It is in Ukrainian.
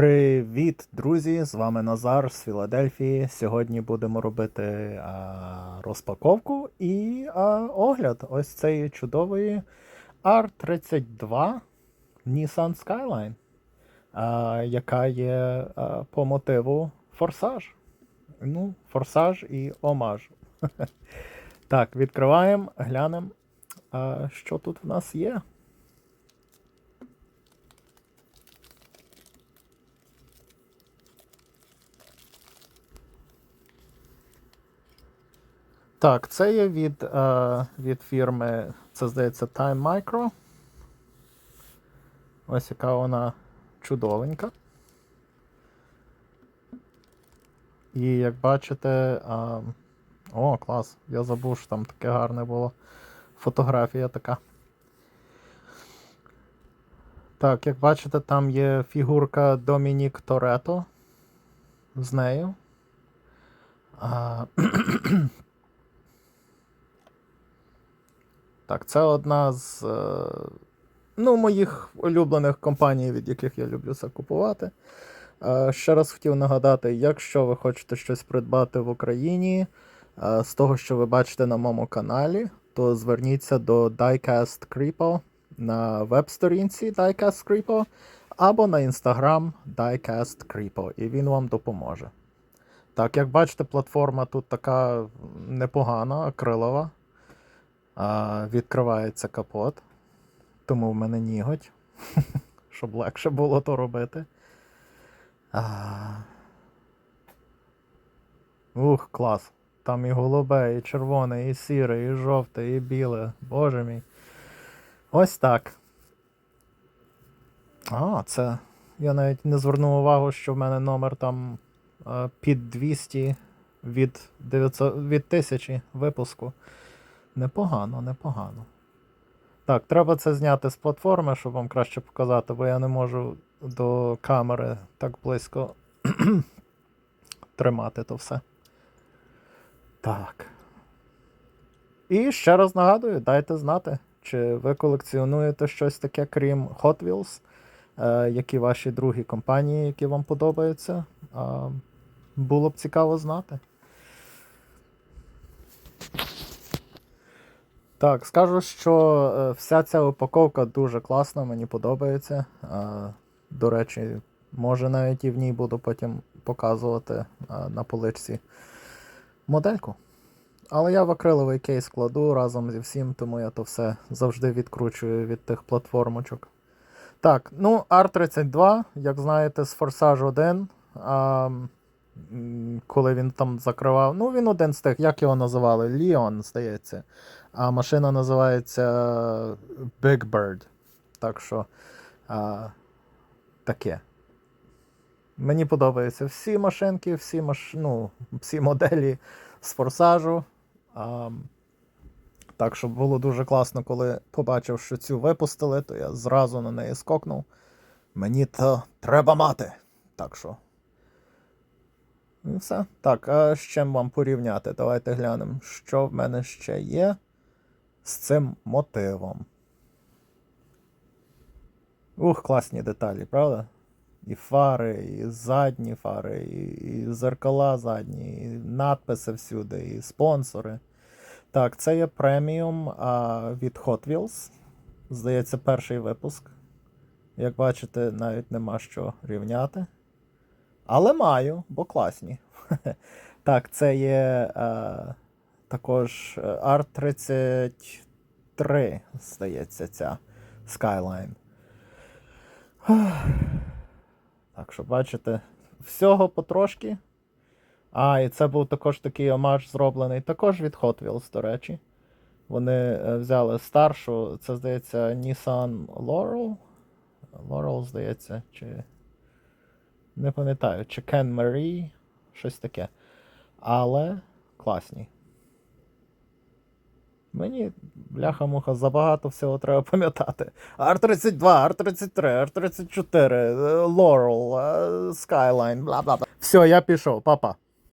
Привіт, друзі! З вами Назар з Філадельфії. Сьогодні будемо робити а, розпаковку і а, огляд ось цієї чудової R32 Nissan Skyline, а, яка є а, по мотиву Форсаж. Ну, Форсаж і Омаж. Так, відкриваємо, глянемо, що тут в нас є. Так, це є від, е, від фірми, це здається Time Micro. Ось яка вона чудовенька. І як бачите. А, о, клас! Я забув, що там таке гарне було. Фотографія така. Так, як бачите, там є фігурка Домінік Торетто з нею. А, Так, це одна з е, ну, моїх улюблених компаній, від яких я люблю це купувати. Е, Ще раз хотів нагадати, якщо ви хочете щось придбати в Україні е, з того, що ви бачите на моєму каналі, то зверніться до Diecast Creepo на веб-сторінці Diecast Creepo або на інстаграм Diecast Creepo, і він вам допоможе. Так, як бачите, платформа тут така непогана, акрилова. Відкривається капот, тому в мене ніготь, щоб легше було то робити. Ух, клас. Там і голубе, і червоне, і сіре, і жовте, і біле. Боже мій. Ось так. А, це. Я навіть не звернув увагу, що в мене номер там під 200 від 900, від 1000 випуску. Непогано, непогано. Так, треба це зняти з платформи, щоб вам краще показати, бо я не можу до камери так близько тримати то все. Так. І ще раз нагадую, дайте знати, чи ви колекціонуєте щось таке, крім Hot Wheels, е, які ваші другі компанії, які вам подобаються. Е, було б цікаво знати. Так, скажу, що е, вся ця упаковка дуже класна, мені подобається. Е, До речі, може навіть і в ній буду потім показувати е, на поличці модельку. Але я в акриловий кейс кладу разом зі всім, тому я то все завжди відкручую від тих платформочок. Так, ну, R32, як знаєте, з Forсage 1. Коли він там закривав. Ну, він один з тих, як його називали? Ліон, здається. А машина називається Big Bird. Так що а, таке. Мені подобаються всі машинки, всі маш... ну, всі моделі з форсажу. А, так що було дуже класно, коли побачив, що цю випустили, то я зразу на неї скокнув. Мені то треба мати. Так що. І все. Так, а з чим вам порівняти? Давайте глянемо, що в мене ще є з цим мотивом. Ух, класні деталі, правда? І фари, і задні фари, і, і зеркала задні, і надписи всюди, і спонсори. Так, це є преміум а, від Hot Wheels. Здається, перший випуск. Як бачите, навіть нема що рівняти. Але маю, бо класні. Так, це є е, також е, R33, здається, ця Skyline. Так що, бачите, всього потрошки. А, і це був також такий омаж зроблений, також від Hot Wheels, до речі. Вони е, взяли старшу, це здається, Nissan Laurel. Laurel, здається, чи. Не пам'ятаю, чи Кен Marie, щось таке. Але класні. Мені, бляха-муха, забагато всього треба пам'ятати. R32, R33, R34, е, Laurel, е, Skyline, бла бла бла. Все, я пішов, папа.